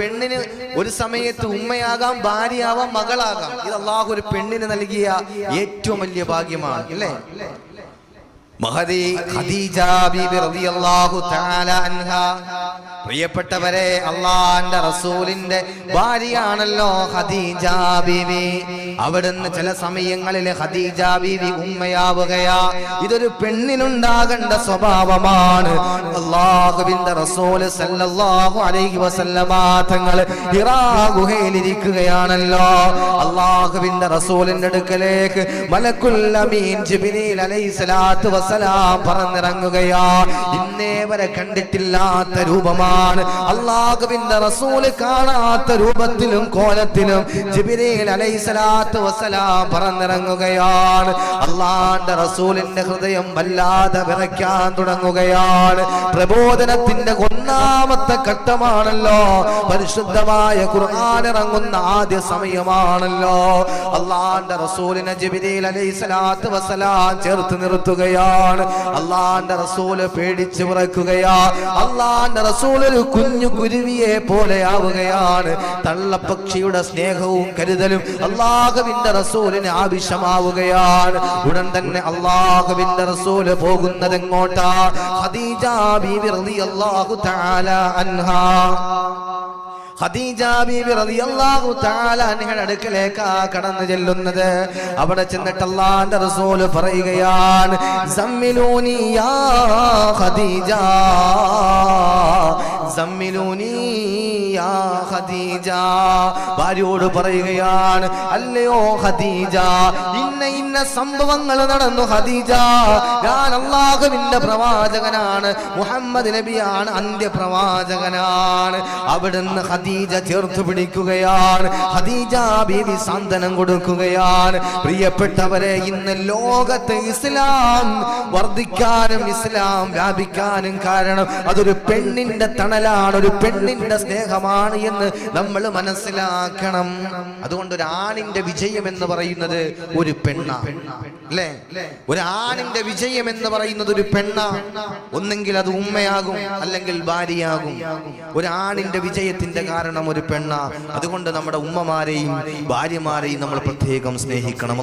പെണ്ണിന് ഒരു സമയത്ത് ഉമ്മയാകാം ഭാര്യയാവാം മകളാകാം. ഇത് അള്ളാഹു ഒരു പെണ്ണിന് നൽകിയ ഏറ്റവും വലിയ ഭാഗ്യമാണ് അല്ലേ? മഹദി ഖദീജ ബീബി റളിയല്ലാഹു തആല അൻഹ. പ്രിയപ്പെട്ടവരെ അള്ളാന്റെ റസൂലിന്റെ ഭാര്യയാണല്ലോ ഖദീജ ബീബി. അവിടുന്ന് ചില സമയങ്ങളിൽ ഖദീജ ബീബി ഉമ്മയാവുകയാ. ഇതൊരു പെണ്ണിനുണ്ടാകേണ്ട സ്വഭാവമാണ്. അള്ളാഹുവിന്റെ റസൂൽ സല്ലല്ലാഹു അലൈഹി വസല്ലമ തങ്ങൾ ഹിറാ ഗുഹയിലിരിക്കുകയാണല്ലോ അള്ളാഹുവിന്റെ റസൂലിന്റെ അടുക്കലേക്ക് മലക്കുൽ അമീൻ ജിബ്രീൽ അലൈഹി സ്വലാത്തു വസ്സലാം പറന്നിറങ്ങുകയാ. ഇന്നേ വരെ കണ്ടിട്ടില്ലാത്ത രൂപമാണ്. അള്ളാഹുവിന്റെ റസൂൽ കാണാത്ത രൂപത്തിലും കോലത്തിലും ജിബ്രീൽ അലൈഹി സ്വലാത്തു വസ്സലാം പറന്നിറങ്ങുകയാണ്. അള്ളാന്റെ റസൂലിന്റെ ഹൃദയം വല്ലാതെ വിറയ്ക്കാൻ തുടങ്ങുകയാണ്. പ്രബോധനത്തിന്റെ ഒന്നാമത്തെ ഘട്ടമാണല്ലോ. പരിശുദ്ധമായ ഖുർആൻ ഇറങ്ങുന്ന ആദ്യ സമയമാണല്ലോ. അള്ളാന്റെ റസൂലിനെ ജിബിരിൽ അലൈഹി സ്വലാത്തു വസ്സലാം ചേർത്ത് നിർത്തുകയാണ് അള്ളാന്റെ റസൂൽ പേടിച്ചു വിറക്കുകയാ. അള്ളാന്റെ റസൂൽ ഒരു കുഞ്ഞു കുരുവിയെ പോലെ ആവുകയാണ്. തള്ളപ്പക്ഷിയുടെ സ്നേഹവും കരുതലും അള്ളാഹുവിന്റെ റസൂലിന് ആവശ്യമാവുകയാണ്. ഉടൻ തന്നെ അള്ളാഹുവിന്റെ റസൂൽ പോകുന്നത് എങ്ങോട്ടാ ഖദീജ ബീവി റളിയല്ലാഹു തആല അൻഹാ. അടുക്കലേക്കാ കടന്നു ചെല്ലുന്നത്. അവിടെ ചെന്നിട്ട് അള്ളാന്റെ റസൂൽ പറയുകയാണ് സമ്മിലൂനി യാ ഖദീജ സമ്മിലൂനി ഖദീജ. ഭാര്യയോട് പറയുകയാണ് അല്ലയോ ഖദീജ ഇന്ന ഇന്ന സംഭവങ്ങൾ നടന്നു ഖദീജ. ഞാൻ അള്ളാഹുവിന്റെ പ്രവാചകനാണ് മുഹമ്മദ് നബിയാണ് അന്ത്യപ്രവാചകനാണ് അവിടുന്ന് ഖദീജ ചേർത്ത് പിടിക്കുകയാണ് ഖദീജ ബീവി സാന്ത്വനം കൊടുക്കുകയാണ്. പ്രിയപ്പെട്ടവരെ ഇന്ന് ലോകത്ത് ഇസ്ലാം വർദ്ധിക്കാനും ഇസ്ലാം വ്യാപിക്കാനും കാരണം അതൊരു പെണ്ണിന്റെ തണലാണ് ഒരു പെണ്ണിന്റെ സ്നേഹമാണ് എന്ന് നമ്മൾ മനസ്സിലാക്കണം. അതുകൊണ്ട് ഒരു ആണിന്റെ വിജയം എന്ന് പറയുന്നത് ഒരു പെണ്ണ. അല്ലേ? ഒരു ആണിന്റെ വിജയം എന്ന് പറയുന്നത് ഒരു പെണ്ണ. ഒന്നെങ്കിൽ അത് ഉമ്മയാകും അല്ലെങ്കിൽ ഭാര്യയാകും. ഒരു ആണിന്റെ വിജയത്തിന്റെ കാരണം ഒരു പെണ്ണ. അതുകൊണ്ട് നമ്മുടെ ഉമ്മമാരെയും ഭാര്യമാരെയും നമ്മൾ പ്രത്യേകം സ്നേഹിക്കണം.